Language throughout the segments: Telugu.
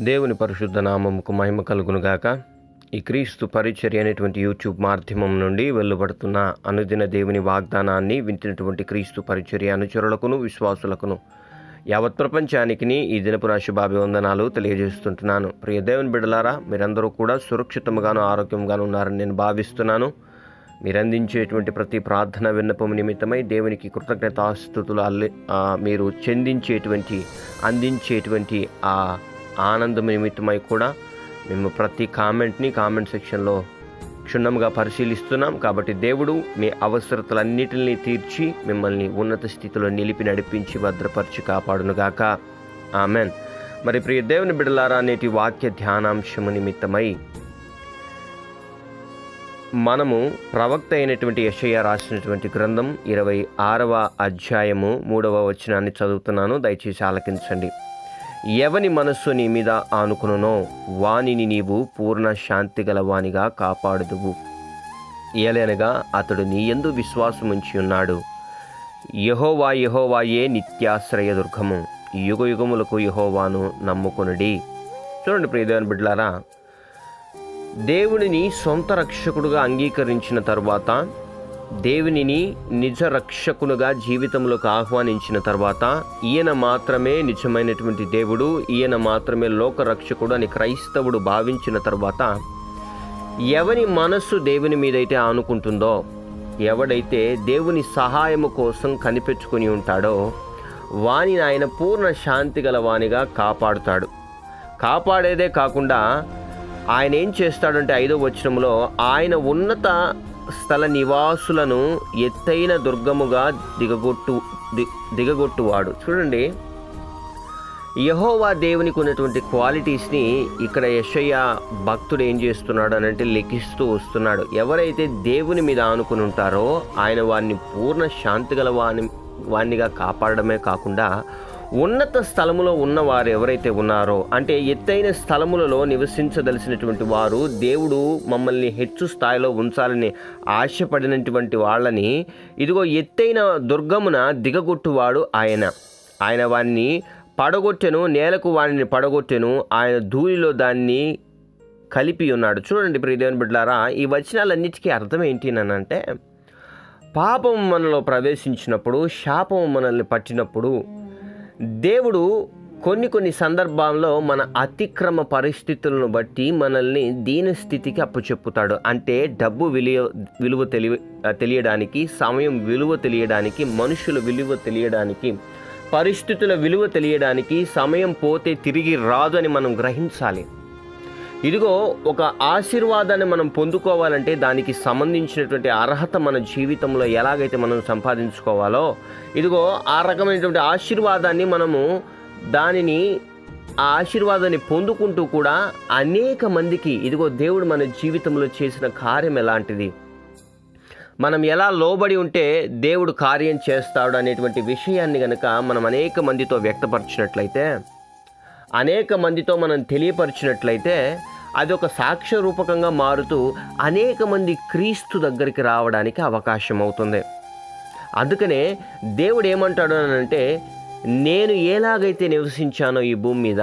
దేవుని పరిశుద్ధ నామముకు మహిమ కలుగునుగాక ఈ క్రీస్తు పరిచర్య అనేటువంటి యూట్యూబ్ మాధ్యమం నుండి వెలువడుతున్న అనుదిన దేవుని వాగ్దానాన్ని వింతినటువంటి క్రీస్తు పరిచర్య అనుచరులకును విశ్వాసులకును యావత్ ప్రపంచానికి ఈ దినపు శుభాభివందనాలు తెలియజేస్తుంటున్నాను. ప్రియ దేవుని బిడలారా మీరందరూ కూడా సురక్షితంగాను ఆరోగ్యంగాను ఉన్నారని నేను భావిస్తున్నాను. మీరు అందించేటువంటి ప్రతి ప్రార్థన విన్నపం నిమిత్తమై దేవునికి కృతజ్ఞతాస్థుతులు అల్లి మీరు చెందించేటువంటి అందించేటువంటి ఆ ఆనందం నిమిత్తమై కూడా మేము ప్రతి కామెంట్ని కామెంట్ సెక్షన్లో క్షుణ్ణంగా పరిశీలిస్తున్నాం. కాబట్టి దేవుడు మీ అవసరతలన్నిటిని తీర్చి మిమ్మల్ని ఉన్నత స్థితిలో నిలిపి నడిపించి భద్రపరిచి కాపాడునుగాక. ఆమెన్. మరి ప్రియ దేవుని బిడలారా నేటి వాక్య ధ్యానాంశము నిమిత్తమై మనము ప్రవక్త అయినటువంటి యషయ్య రాసినటువంటి గ్రంథం ఇరవై ఆరవ అధ్యాయము మూడవ వచనాన్ని చదువుతున్నాను. దయచేసి ఆలకించండి. ఎవని మనస్సు నీ మీద ఆనుకునునో వానిని నీవు పూర్ణ శాంతి గల వాణిగా కాపాడుదువు. ఏలనగా అతడు నీ ఎందు విశ్వాసముంచి ఉన్నాడు. యహోవా యహోవాయే నిత్యాశ్రయ దుర్గము. యుగ యుగములకు యహోవాను నమ్ముకునుడి. చూడండి ప్రియదేవన్ బిడ్లారా దేవుడిని సొంత రక్షకుడుగా అంగీకరించిన తరువాత దేవునిని నిజ రక్షకునుగా జీవితంలోకి ఆహ్వానించిన తర్వాత ఈయన మాత్రమే నిజమైనటువంటి దేవుడు ఈయన మాత్రమే లోక రక్షకుడు అని క్రైస్తవుడు భావించిన తర్వాత ఎవరి మనస్సు దేవుని మీదైతే ఆనుకుంటుందో ఎవడైతే దేవుని సహాయము కోసం కనిపెట్టుకుని ఉంటాడో వానిని ఆయన పూర్ణ శాంతి గల వానిగా కాపాడుతాడు. కాపాడేదే కాకుండా ఆయన ఏం చేస్తాడంటే ఐదో వచనంలో ఆయన ఉన్నత స్థల నివాసులను ఎత్తైన దుర్గముగా దిగగొట్టు ది- దిగగొట్టువాడు. చూడండి. యహోవా దేవునికి ఉన్నటువంటి క్వాలిటీస్ని ఇక్కడ యశయ్య భక్తుడు ఏం చేస్తున్నాడు అని అంటే లెక్కిస్తూ వస్తున్నాడు. ఎవరైతే దేవుని మీద ఆనుకుని ఉంటారో ఆయన వారిని పూర్ణ శాంతి గల వాని వాణ్ణిగా కాపాడమే కాకుండా ఉన్నత స్థలములో ఉన్నవారు ఎవరైతే ఉన్నారో అంటే ఎత్తైన స్థలములలో నివసించదలిసినటువంటి వారు దేవుడు మమ్మల్ని హెచ్చు స్థాయిలో ఉంచాలని ఆశపడినటువంటి వాళ్ళని ఇదిగో ఎత్తైన దుర్గమున దిగగొట్టువాడు ఆయన. ఆయన వారిని పడగొట్టెను నేలకు వారిని పడగొట్టెను ఆయన ధూళిలో దాన్ని కలిపి ఉన్నాడు. చూడండి ప్రియదేవన్ బిడ్లారా ఈ వచనాలన్నిటికీ అర్థం ఏంటి అని అంటే పాపం మనలో ప్రవేశించినప్పుడు శాపం మనల్ని పట్టినప్పుడు దేవుడు కొన్ని కొన్ని సందర్భాల్లో మన అతిక్రమ పరిస్థితులను బట్టి మనల్ని దీన స్థితికి అప్పచెప్పుతాడు. అంటే డబ్బు విలువ విలువ తెలియ తెలియడానికి సమయం విలువ తెలియడానికి మనుషుల విలువ తెలియడానికి పరిస్థితుల విలువ తెలియడానికి సమయం పోతే తిరిగి రాదు అని మనం గ్రహించాలి. ఇదిగో ఒక ఆశీర్వాదాన్ని మనం పొందుకోవాలంటే దానికి సంబంధించినటువంటి అర్హత మన జీవితంలో ఎలాగైతే మనం సంపాదించుకోవాలో ఇదిగో ఆ రకమైనటువంటి ఆశీర్వాదాన్ని మనము దానిని ఆ ఆశీర్వాదాన్ని పొందుకుంటూ కూడా అనేక మందికి ఇదిగో దేవుడు మన జీవితంలో చేసిన కార్యం ఎలాంటిది? మనం ఎలా లోబడి ఉంటే దేవుడు కార్యం చేస్తాడు అనేటువంటి విషయాన్ని కనుక మనం అనేక మందితో వ్యక్తపరిచినట్లయితే అనేక మందితో మనం తెలియపరిచినట్లయితే అది ఒక సాక్ష్య రూపకంగా మారుతూ అనేక మంది క్రీస్తు దగ్గరికి రావడానికి అవకాశం అవుతుంది. అందుకనే దేవుడు ఏమంటాడు అని అంటే నేను ఎలాగైతే నివసించానో ఈ భూమి మీద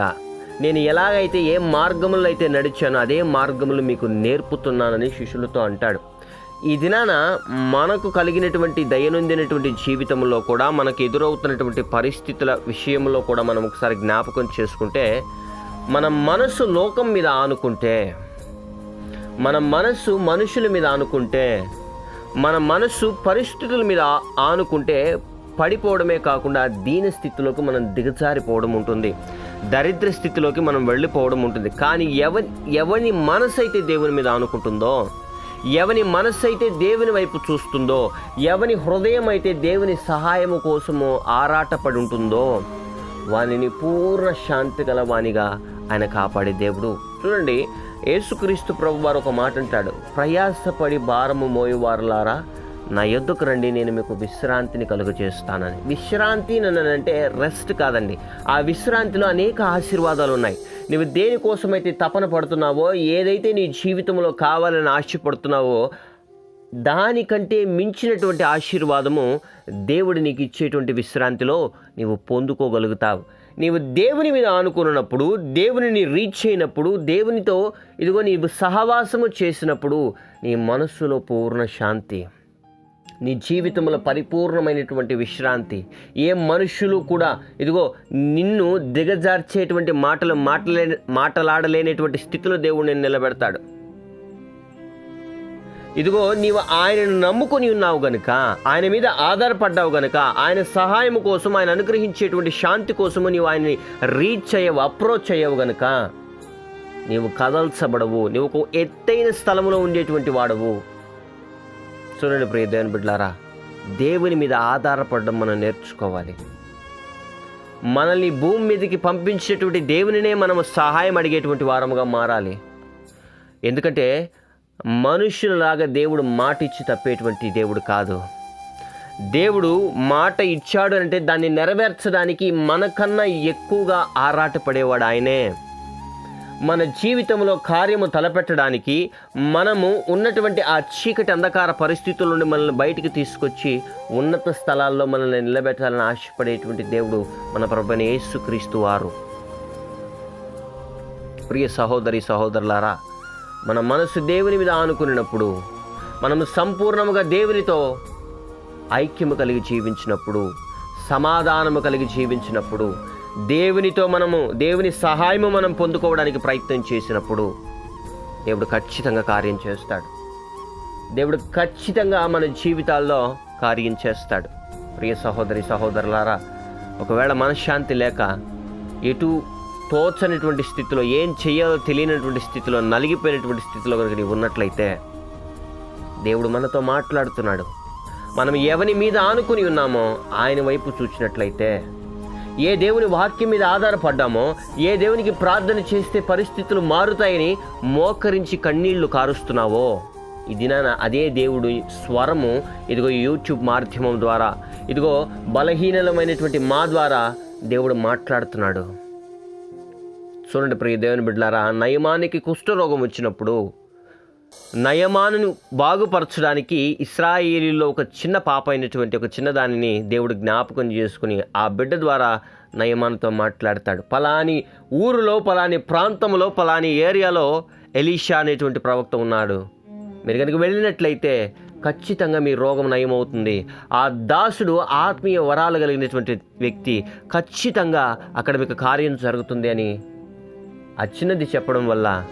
నేను ఎలాగైతే ఏ మార్గములో అయితే నడిచానో అదే మార్గములు మీకు నేర్పుతున్నానని శిష్యులతో అంటాడు. ఈ దినాన మనకు కలిగినటువంటి దయనొందినటువంటి జీవితంలో కూడా మనకు ఎదురవుతున్నటువంటి పరిస్థితుల విషయంలో కూడా మనం ఒకసారి జ్ఞాపకం చేసుకుంటే మన మనసు లోకం మీద ఆనుకుంటే మన మనసు మనుషుల మీద ఆనుకుంటే మన మనసు పరిస్థితుల మీద ఆనుకుంటే పడిపోవడమే కాకుండా దీన స్థితిలోకి మనం దిగజారిపోవడం ఉంటుంది. దరిద్ర స్థితిలోకి మనం వెళ్ళిపోవడం ఉంటుంది. కానీ ఎవరి ఎవని మనసు అయితే దేవుని మీద ఆనుకుంటుందో ఎవని మనస్సు అయితే దేవుని వైపు చూస్తుందో ఎవని హృదయం అయితే దేవుని సహాయము కోసము ఆరాటపడి ఉంటుందో వానిని పూర్ణ శాంతి గల వానిగా ఆయన కాపాడే దేవుడు. చూడండి యేసుక్రీస్తు ప్రభు వారు ఒక మాట అంటాడు ప్రయాసపడి భారము మోయువారులారా నా యొద్దకు రండి నేను మీకు విశ్రాంతిని కలుగజేస్తానని. విశ్రాంతి అంటే రెస్ట్ కాదండి. ఆ విశ్రాంతిలో అనేక ఆశీర్వాదాలు ఉన్నాయి. నువ్వు దేనికోసమైతే తపన పడుతున్నావో ఏదైతే నీ జీవితంలో కావాలని ఆశపడుతున్నావో దానికంటే మించినటువంటి ఆశీర్వాదము దేవుడు నీకు ఇచ్చేటువంటి విశ్రాంతిలో నీవు పొందుకోగలుగుతావు. నీవు దేవుని మీద ఆనుకున్నప్పుడు దేవునిని రీచ్ అయినప్పుడు దేవునితో ఇదిగో నీవు సహవాసము చేసినప్పుడు నీ మనస్సులో పూర్ణ శాంతి. నీ జీవితంలో పరిపూర్ణమైనటువంటి విశ్రాంతి. ఏ మనుషులు కూడా ఇదిగో నిన్ను దిగజార్చేటువంటి మాటలు మాటలే మాటలాడలేనటువంటి స్థితిలో దేవుడు నేను నిలబెడతాడు. ఇదిగో నీవు ఆయనను నమ్ముకొని ఉన్నావు గనుక ఆయన మీద ఆధారపడ్డావు గనుక ఆయన సహాయం కోసం ఆయన అనుగ్రహించేటువంటి శాంతి కోసము నీవు ఆయన్ని రీచ్ అయ్యవు అప్రోచ్ అయ్యవు గనుక నీవు కదల్చబడవు. నీవు ఒక ఎత్తైన స్థలంలో ఉండేటువంటి వాడవు. చూడండి ప్రియ దేవుని బిడ్డలారా దేవుని మీద ఆధారపడడం మనం నేర్చుకోవాలి. మనల్ని భూమి మీదకి పంపించేటువంటి దేవునినే మనము సహాయం అడిగేటువంటి వారముగా మారాలి. ఎందుకంటే మనుషులలాగా దేవుడు మాట ఇచ్చి తప్పేటువంటి దేవుడు కాదు. దేవుడు మాట ఇచ్చాడు అంటే దాన్ని నెరవేర్చడానికి మనకన్నా ఎక్కువగా ఆరాటపడేవాడు ఆయనే. మన జీవితంలో కార్యము తలపెట్టడానికి మనము ఉన్నటువంటి ఆ చీకటి అంధకార పరిస్థితుల నుండి మనల్ని బయటికి తీసుకొచ్చి ఉన్నత స్థలాల్లో మనల్ని నిలబెట్టాలని ఆశపడేటువంటి దేవుడు మన ప్రభుని యేసుక్రీస్తు వారు. ప్రియ సహోదరి సహోదరులారా మన మనసు దేవుని మీద ఆనుకున్నప్పుడు మనము సంపూర్ణముగా దేవునితో ఐక్యము కలిగి జీవించినప్పుడు సమాధానము కలిగి జీవించినప్పుడు దేవునితో మనము దేవుని సహాయము మనం పొందుకోవడానికి ప్రయత్నం చేసినప్పుడు దేవుడు ఖచ్చితంగా కార్యం చేస్తాడు. దేవుడు ఖచ్చితంగా మన జీవితాల్లో కార్యం చేస్తాడు. ప్రియ సహోదరి సహోదరులారా ఒకవేళ మనశ్శాంతి లేక ఎటు తోచనటువంటి స్థితిలో ఏం చేయాలో తెలియనటువంటి స్థితిలో నలిగిపోయినటువంటి స్థితిలో కనుక నీవు ఉన్నట్లయితే దేవుడు మనతో మాట్లాడుతున్నాడు. మనం ఎవని మీద ఆనుకుని ఉన్నామో ఆయన వైపు చూసినట్లయితే ఏ దేవుని వాక్యం మీద ఆధారపడ్డామో ఏ దేవునికి ప్రార్థన చేస్తే పరిస్థితులు మారుతాయని మోకరించి కన్నీళ్ళు కారుస్తున్నావో ఈ దినాన అదే దేవుడు స్వరము ఇదిగో యూట్యూబ్ మాధ్యమం ద్వారా ఇదిగో బలహీనమైనటువంటి మా ద్వారా దేవుడు మాట్లాడుతున్నాడు. చూడండి ప్రియ దేవుని బిడ్డలారా నయమానికి కుష్ఠరోగం వచ్చినప్పుడు నయమానును బాగుపరచడానికి ఇస్రాయేలీలో ఒక చిన్న పాప అయినటువంటి ఒక చిన్నదానిని దేవుడు జ్ఞాపకం చేసుకుని ఆ బిడ్డ ద్వారా నయమానుతో మాట్లాడతాడు. పలాని ఊరిలో పలాని ప్రాంతంలో పలాని ఏరియాలో ఎలీషా అనేటువంటి ప్రవక్త ఉన్నాడు. మీరు కనుక వెళ్ళినట్లయితే ఖచ్చితంగా మీ రోగం నయమవుతుంది. ఆ దాసుడు ఆత్మీయ వరాలు కలిగినటువంటి వ్యక్తి ఖచ్చితంగా అక్కడ మీకు కార్యం జరుగుతుంది అని ఆ చిన్నది చెప్పడం వల్ల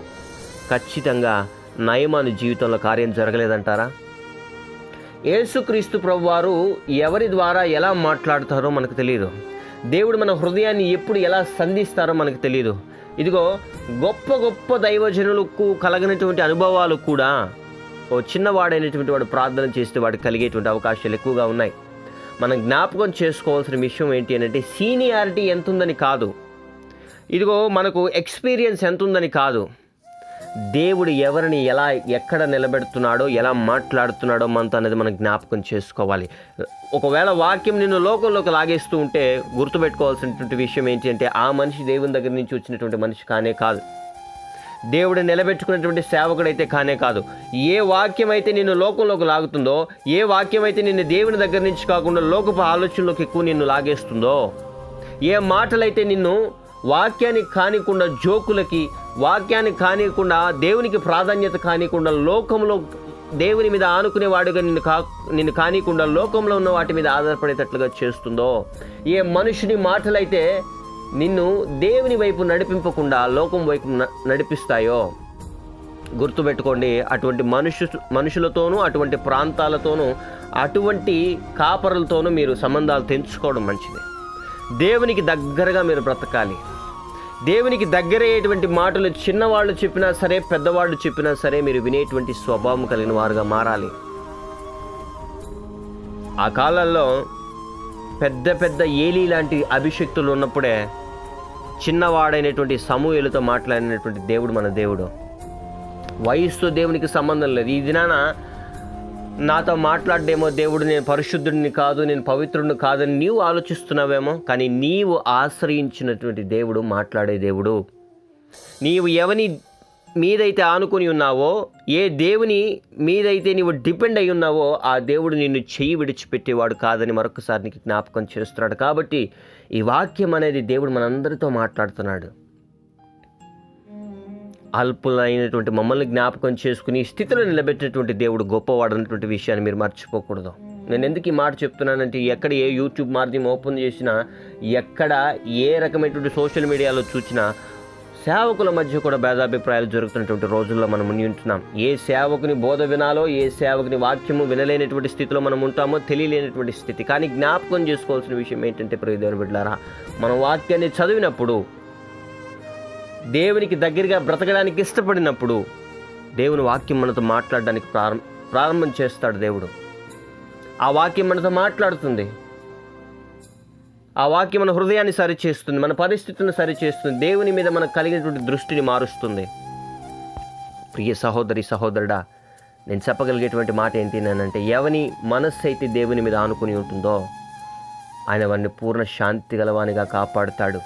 ఖచ్చితంగా నయమాను జీవితంలో కార్యం జరగలేదంటారా? యేసుక్రీస్తు ప్రభువారు ఎవరి ద్వారా ఎలా మాట్లాడతారో మనకు తెలియదు దేవుడు మన హృదయాన్ని ఎప్పుడు ఎలా సంధిస్తారో మనకు తెలియదు ఇదిగో గొప్ప గొప్ప దైవజనులకు కలగనటువంటి అనుభవాలు కూడా ఓ చిన్నవాడైనటువంటి వాడు ప్రార్థన చేస్తే వాడికి కలిగేటువంటి అవకాశాలు ఎక్కువగా ఉన్నాయి. మనం జ్ఞాపకం చేసుకోవాల్సిన విషయం ఏంటి అంటే సీనియారిటీ ఎంత ఉందని కాదు. ఇదిగో మనకు ఎక్స్పీరియన్స్ ఎంత ఉందని కాదు. దేవుడు ఎవరిని ఎలా ఎక్కడ నిలబెడుతున్నాడో ఎలా మాట్లాడుతున్నాడో మనతో అనేది మనం జ్ఞాపకం చేసుకోవాలి. ఒకవేళ వాక్యం నిన్ను లోకంలోకి లాగేస్తూ ఉంటే గుర్తుపెట్టుకోవాల్సినటువంటి విషయం ఏంటంటే ఆ మనిషి దేవుని దగ్గర నుంచి వచ్చినటువంటి మనిషి కానే కాదు. దేవుడు నిలబెట్టుకున్నటువంటి సేవకుడైతే కానే కాదు. ఏ వాక్యం అయితే నిన్ను లోకంలోకి లాగుతుందో ఏ వాక్యం అయితే నిన్ను దేవుని దగ్గర నుంచి కాకుండా లోకపు ఆలోచనలోకి ఎక్కువ నిన్ను లాగేస్తుందో ఏ మాటలైతే నిన్ను వాక్యానికి కానికుండా జోకులకి వాక్యానికి కానికుండా దేవునికి ప్రాధాన్యత కానికుండా లోకంలో దేవుని మీద ఆనుకునేవాడుగా నిన్ను కా నిన్ను కానికుండా లోకంలో ఉన్న వాటి మీద ఆధారపడేటట్లుగా చేస్తుందో. ఏ మనుషుని మాటలైతే నిన్ను దేవుని వైపు నడిపింపకుండా లోకం వైపు న- నడిపిస్తాయో. గుర్తుపెట్టుకోండి అటువంటి మనుషు మనుషులతోనూ అటువంటి ప్రాంతాలతోనూ అటువంటి కాపరులతోనూ మీరు సంబంధాలు తెంచుకోవడం మంచిది. దేవునికి దగ్గరగా మీరు బ్రతకాలి. దేవునికి దగ్గరయ్యేటువంటి మాటలు చిన్నవాళ్ళు చెప్పినా సరే పెద్దవాళ్ళు చెప్పినా సరే మీరు వినేటువంటి స్వభావం కలిగిన వారుగా మారాలి. ఆ కాలంలో పెద్ద పెద్ద ఏలీ లాంటి అభిషక్తులు ఉన్నప్పుడే చిన్నవాడైనటువంటి సమూహలతో మాట్లాడినటువంటి దేవుడు మన దేవుడు. వయసుతో దేవునికి సంబంధం లేదు. ఈ దినాన నాతో మాట్లాడేమో దేవుడు నేను పరిశుద్ధుడిని కాదు నేను పవిత్రుడిని కాదని నీవు ఆలోచిస్తున్నావేమో కానీ నీవు ఆశ్రయించినటువంటి దేవుడు మాట్లాడే దేవుడు. నీవు ఎవని మీదైతే ఆనుకొని ఉన్నావో ఏ దేవుని మీదైతే నీవు డిపెండ్ అయి ఉన్నావో ఆ దేవుడు నిన్ను చెయ్యి విడిచిపెట్టేవాడు కాదని మరొకసారి నీకు జ్ఞాపకం చేస్తున్నాడు. కాబట్టి ఈ వాక్యం అనేది దేవుడు మనందరితో మాట్లాడుతున్నాడు. అల్పులైనటువంటి మమ్మల్ని జ్ఞాపకం చేసుకుని స్థితిలో నిలబెట్టినటువంటి దేవుడు గొప్పవాడు అన్నటువంటి విషయాన్ని మీరు మర్చిపోకూడదు. నేను ఎందుకు ఈ మాట చెప్తున్నానంటే ఎక్కడ ఏ యూట్యూబ్ మాధ్యమం ఓపెన్ చేసినా ఎక్కడ ఏ రకమైనటువంటి సోషల్ మీడియాలో చూసినా సేవకుల మధ్య కూడా భేదాభిప్రాయాలు జరుగుతున్నటువంటి రోజుల్లో మనం ముని ఉంటున్నాం. ఏ సేవకుని బోధ వినాలో ఏ సేవకుని వాక్యము వినలేనటువంటి స్థితిలో మనం ఉంటామో తెలియలేనటువంటి స్థితి. కానీ జ్ఞాపకం చేసుకోవాల్సిన విషయం ఏంటంటే ప్రియదేవుని బిడ్డారా మనం వాక్యాన్ని చదివినప్పుడు దేవునికి దగ్గరగా బ్రతకడానికి ఇష్టపడినప్పుడు దేవుని వాక్యం మనతో మాట్లాడడానికి ప్రారంభ ప్రారంభం చేస్తాడు దేవుడు. ఆ వాక్యం మనతో మాట్లాడుతుంది. ఆ వాక్యం మన హృదయాన్ని సరిచేస్తుంది మన పరిస్థితిని సరిచేస్తుంది దేవుని మీద మనకు కలిగినటువంటి దృష్టిని మారుస్తుంది. ప్రియ సహోదరి సహోదరుడా నేను చెప్పగలిగేటువంటి మాట ఏంటి అంటే ఎవని మనస్సు అయితే దేవుని మీద ఆనుకుని ఉంటుందో ఆయన వారిని పూర్ణ శాంతి గలవానిగా కాపాడుతాడు.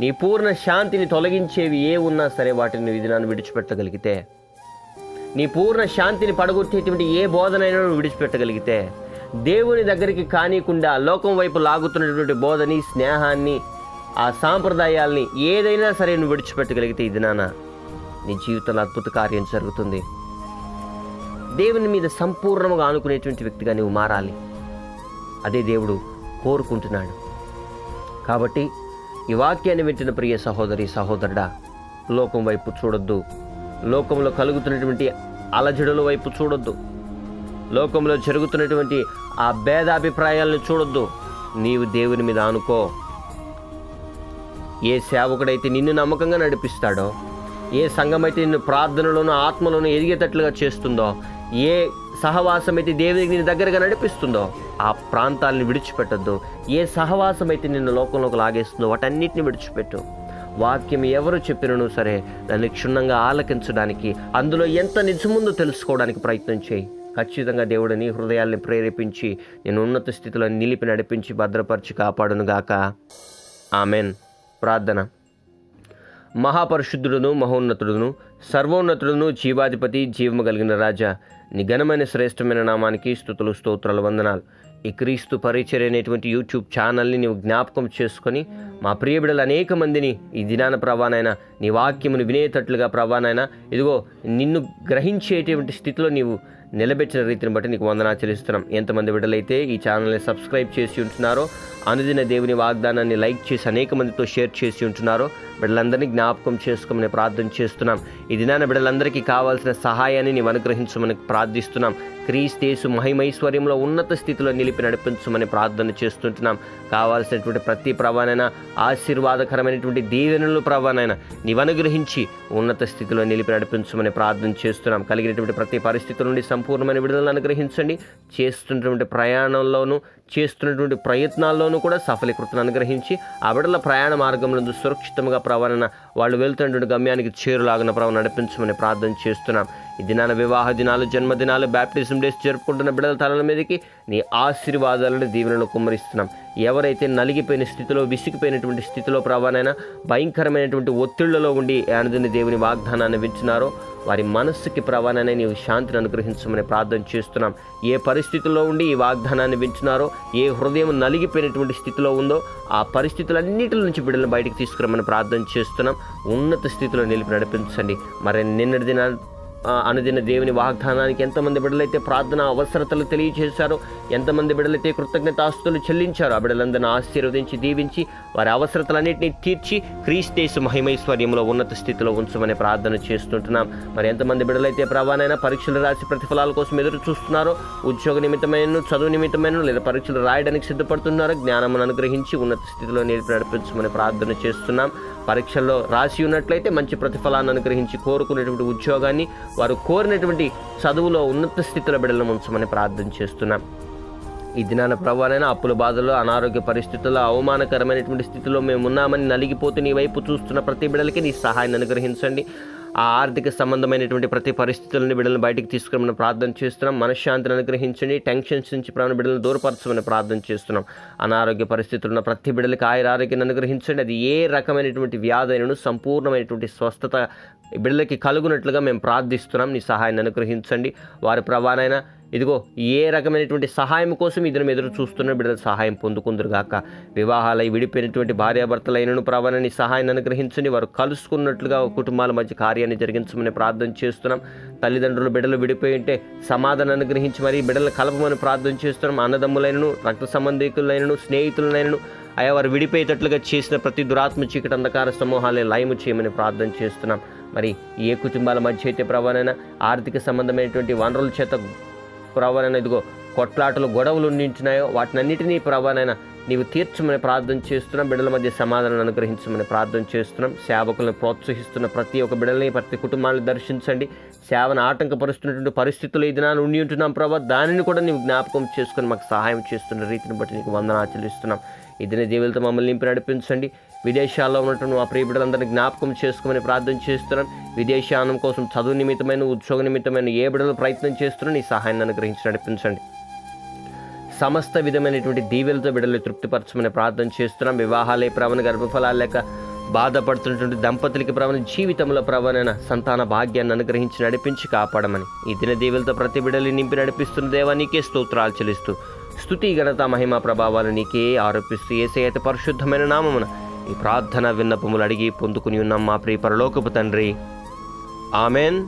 నీ పూర్ణ శాంతిని తొలగించేవి ఏ ఉన్నా సరే వాటిని ఇది ఈ విడిచిపెట్టగలిగితే. నీ పూర్ణ శాంతిని పడగొట్టేటువంటి ఏ బోధనైనా నువ్వు విడిచిపెట్టగలిగితే. దేవుని దగ్గరికి కానికుండా లోకం వైపు లాగుతున్నటువంటి బోధని స్నేహాన్ని ఆ సాంప్రదాయాల్ని ఏదైనా సరే నువ్వు విడిచిపెట్టగలిగితే ఇది నాన్న నీ జీవితంలో అద్భుత కార్యం జరుగుతుంది. దేవుని మీద సంపూర్ణంగా ఆనుకునేటువంటి వ్యక్తిగా నువ్వు మారాలి. అదే దేవుడు కోరుకుంటున్నాడు. కాబట్టి ఈ వాక్యాన్ని వింటిన ప్రియ సహోదరి సహోదరుడా లోకం వైపు చూడొద్దు. లోకంలో కలుగుతున్నటువంటి అలజడుల వైపు చూడొద్దు. లోకంలో జరుగుతున్నటువంటి ఆ భేదాభిప్రాయాలను చూడొద్దు. నీవు దేవుని మీద అనుకో ఏ సేవకుడైతే నిన్ను నమ్మకంగా నడిపిస్తాడో ఏ సంఘమైతే నిన్ను ప్రార్థనలోను ఆత్మలోను ఎదిగేటట్లుగా చేస్తుందో ఏ సహవాసం అయితే దేవునికి నీ దగ్గరగా నడిపిస్తుందో ఆ ప్రాంతాలను విడిచిపెట్టద్దు. ఏ సహవాసం అయితే నిన్ను లోకంలోకి లాగేస్తుందో వాటన్నిటిని విడిచిపెట్టు. వాక్యం ఎవరు చెప్పినను సరే దాన్ని క్షుణ్ణంగా ఆలకించడానికి అందులో ఎంత నిజముందో తెలుసుకోవడానికి ప్రయత్నం చేయి. ఖచ్చితంగా దేవుడు నీ హృదయాల్ని ప్రేరేపించి నేను ఉన్నత స్థితిలో నిలిపి నడిపించి భద్రపరిచి కాపాడునుగాక. ఆమెన్. ప్రార్థన. మహాపరిశుద్ధుడును మహోన్నతుడును సర్వోన్నతుడును జీవాధిపతి జీవము కలిగిన రాజా. నిఘనమైన శ్రేష్టమైన నామానికి స్థుతులు స్తోత్రాలు వందనాలు. ఈ క్రీస్తు పరిచర్య అనేటువంటి యూట్యూబ్ ఛానల్ని నీవు జ్ఞాపకం చేసుకొని మా ప్రియబిడలు అనేక మందిని ఈ దినాన ప్రవాణైనా నీ వాక్యమును వినేటట్లుగా ప్రవాణైనా ఇదిగో నిన్ను గ్రహించేటువంటి స్థితిలో నీవు నిలబెట్టిన రీతిని బట్టి నీకు వందనా చెల్లిస్తున్నాం. ఎంతమంది బిడ్డలైతే ఈ ఛానల్ని సబ్స్క్రైబ్ చేసి ఉంటున్నారో అనుదిన దేవుని వాగ్దానాన్ని లైక్ చేసి అనేక మందితో షేర్ చేసి ఉంటున్నారో బిడ్డలందరినీ జ్ఞాపకం చేసుకోమని ప్రార్థన చేస్తున్నాం. ఈ దినాన బిడ్డలందరికీ కావాల్సిన సహాయాన్ని నీవు అనుగ్రహించమని ప్రార్థిస్తున్నాం. క్రీస్తేసు మహిమైశ్వర్యంలో ఉన్నత స్థితిలో నిలిపి నడిపించమని ప్రార్థన చేస్తుంటున్నాం. కావాల్సినటువంటి ప్రతి ప్రభానైనా ఆశీర్వాదకరమైనటువంటి దీవెనలు ప్రభానైనా నీవు అనుగ్రహించి ఉన్నత స్థితిలో నిలిపి నడిపించమని ప్రార్థన చేస్తున్నాం. కలిగినటువంటి ప్రతి పరిస్థితుల నుండి సంపూర్ణమైన విడుదలను అనుగ్రహించండి. చేస్తున్నటువంటి ప్రయాణంలోనూ చేస్తున్నటువంటి ప్రయత్నాల్లోనూ కూడా సఫలీకృతను అనుగ్రహించి ఆ బిడ్డల ప్రయాణ మార్గంలో సురక్షితంగా ప్రవరణ వాళ్ళు వెళ్తున్నటువంటి గమ్యానికి చేరులాగిన ప్రవణ నడిపించమని ప్రార్థన చేస్తున్నాం. ఈ దినాన వివాహ దినాలు జన్మదినాలు బ్యాప్టిజం డేస్ జరుపుకుంటున్న బిడ్డల తలల మీదకి నీ ఆశీర్వాదాలను దీవెనను కుమ్మరిస్తున్నాం. ఎవరైతే నలిగిపోయిన స్థితిలో విసిగిపోయినటువంటి స్థితిలో ప్రవాణైనా భయంకరమైనటువంటి ఒత్తిళ్ళలో ఉండి ఆనందని దేవుని వాగ్దానాన్ని వింటున్నారో వారి మనస్సుకి ప్రవాణాన్ని నీవు శాంతిని అనుగ్రహించమని ప్రార్థన చేస్తున్నాం. ఏ పరిస్థితుల్లో ఉండి ఈ వాగ్దానాన్ని వింటున్నారో ఏ హృదయం నలిగిపోయినటువంటి స్థితిలో ఉందో ఆ పరిస్థితులన్నిటి నుంచి బిడ్డలను బయటికి తీసుకురమని ప్రార్థన చేస్తున్నాం. ఉన్నత స్థితిలో నిలిపి నడిపించండి. మరి నిన్నటి దిన అనుదిన దేవుని వాగ్దానానికి ఎంతమంది బిడ్డలైతే ప్రార్థన అవసరతలు తెలియజేశారో ఎంతమంది బిడ్డలైతే కృతజ్ఞతాస్తులు చెల్లించారో ఆ బిడ్డలందరినీ ఆశీర్వదించి దీవించి వారి అవసరతలన్నింటినీ తీర్చి క్రీస్తేసు మహిమైశ్వర్యంలో ఉన్నత స్థితిలో ఉంచమని ప్రార్థన చేస్తుంటున్నాం. మరి ఎంతమంది బిడ్డలైతే ప్రవాణైనా పరీక్షలు రాసి ప్రతిఫలాల కోసం ఎదురు చూస్తున్నారో ఉద్యోగ నిమిత్తమైన చదువు నిమిత్తమైన లేదా పరీక్షలు రాయడానికి సిద్ధపడుతున్నారో జ్ఞానమును అనుగ్రహించి ఉన్నత స్థితిలో నేర్పి నడిపించమని ప్రార్థన చేస్తున్నాం. పరీక్షల్లో రాసి ఉన్నట్లయితే మంచి ప్రతిఫలాన్ని అనుగ్రహించి కోరుకునేటువంటి ఉద్యోగాన్ని వారు కోరినటువంటి చదువులో ఉన్నత స్థితిలో బిడ్డలను ఉంచమని ప్రార్థన చేస్తున్నాం. ఈ దినాన ప్రభానైనా అప్పుల బాధలు అనారోగ్య పరిస్థితుల్లో అవమానకరమైనటువంటి స్థితిలో మేము ఉన్నామని నలిగిపోతూ నీ వైపు చూస్తున్న ప్రతి బిడ్డలకి నీ సహాయాన్ని అనుగ్రహించండి. ఆ ఆర్థిక సంబంధమైనటువంటి ప్రతి పరిస్థితులను బిడ్డలను బయటికి తీసుకురమని ప్రార్థన చేస్తున్నాం. మనశ్శాంతిని అనుగ్రహించండి. టెన్షన్స్ నుంచి ప్రాణ బిడ్డలను దూరపరచమని ప్రార్థన చేస్తున్నాం. అనారోగ్య పరిస్థితులు ఉన్న ప్రతి బిడ్డలకి ఆయుర ఆరోగ్యాన్ని అనుగ్రహించండి. అది ఏ రకమైనటువంటి వ్యాధులను సంపూర్ణమైనటువంటి స్వస్థత బిడ్డలకి కలుగునట్లుగా మేము ప్రార్థిస్తున్నాం. నీ సహాయాన్ని అనుగ్రహించండి. వారి ప్రవాణైనా ఇదిగో ఏ రకమైనటువంటి సహాయం కోసం ఇద్దరు ఎదురు చూస్తున్న బిడ్డల సహాయం పొందుకుందరుగాక వివాహాలై విడిపోయినటువంటి భార్యాభర్తలైనను ప్రవణని సహాయాన్ని అనుగ్రహించుని వారు కలుసుకున్నట్లుగా కుటుంబాల మధ్య కార్యాన్ని జరిగించమని ప్రార్థన చేస్తున్నాం. తల్లిదండ్రులు బిడ్డలు విడిపోయి ఉంటే సమాధానం అనుగ్రహించి మరి బిడ్డలు కలపమని ప్రార్థన చేస్తున్నాం. అన్నదమ్ములైనను రక్త సంబంధికులైనను స్నేహితులైనను అయా వారు విడిపోయేటట్లుగా చేసిన ప్రతి దురాత్మ చీకటి అంధకార సమూహాలని లయము చేయమని ప్రార్థన చేస్తున్నాం. మరి ఏ కుటుంబాల మధ్య అయితే ప్రభానైనా ఆర్థిక సంబంధమైనటువంటి వనరుల చేత ప్రభానైనా ఇదిగో కొట్లాటలు గొడవలు ఉండించినాయో వాటినన్నిటినీ ప్రభానైనా నీవు తీర్చమని ప్రార్థన చేస్తున్నాం. బిడ్డల మధ్య సమాధానం అనుగ్రహించమని ప్రార్థన చేస్తున్నాం. సేవకులను ప్రోత్సహిస్తున్న ప్రతి ఒక్క బిడ్డల్ని ప్రతి కుటుంబాన్ని దర్శించండి. సేవను ఆటంకపరుస్తున్నటువంటి పరిస్థితులు ఇది నా ఉండి ఉంటున్నాం ప్రభావ దానిని కూడా నీవు జ్ఞాపకం చేసుకుని మాకు సహాయం చేస్తున్న రీతిని బట్టి నీకు వందన ఆచరిస్తున్నాం ఇదిని దేవులతో మమ్మల్ని నింపి నడిపించండి. విదేశాల్లో ఉన్నటువంటి మా ప్రియబిడ్డలందరినీ జ్ఞాపకం చేసుకోమని ప్రార్థన చేస్తున్నాను. విదేశానం కోసం చదువు నిమిత్తమైన ఉద్యోగ నిమిత్తమైన ఏ బిడ్డలు ప్రయత్నం చేస్తున్నాను నీ సహాయాన్ని అనుగ్రహించి నడిపించండి. సమస్త విధమైనటువంటి దీవెలతో బిడ్డలు తృప్తిపరచమని ప్రార్థన చేస్తున్నాం. వివాహాలే ప్రవణ గర్భఫలాలు లేక బాధపడుతున్నటువంటి దంపతులకి ప్రవణ జీవితంలో ప్రవణన సంతాన భాగ్యాన్ని అనుగ్రహించి నడిపించి కాపాడమని ఈ దిన దీవెలతో ప్రతి బిడ్డలు నింపి నడిపిస్తున్న దేవా నీకే స్తోత్రాలు చెల్లిస్తూ స్థుతి ఘనత మహిమ ప్రభావాలు నీకే ఆరోపిస్తూ ఏసే అయితే పరిశుద్ధమైన నామమున ఈ ప్రార్థన విన్నపములు అడిగి పొందుకుని ఉన్నాం మా ప్రియ పరలోకపు తండ్రి. Amen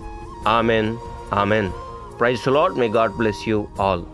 amen amen. Praise Lord may God bless you all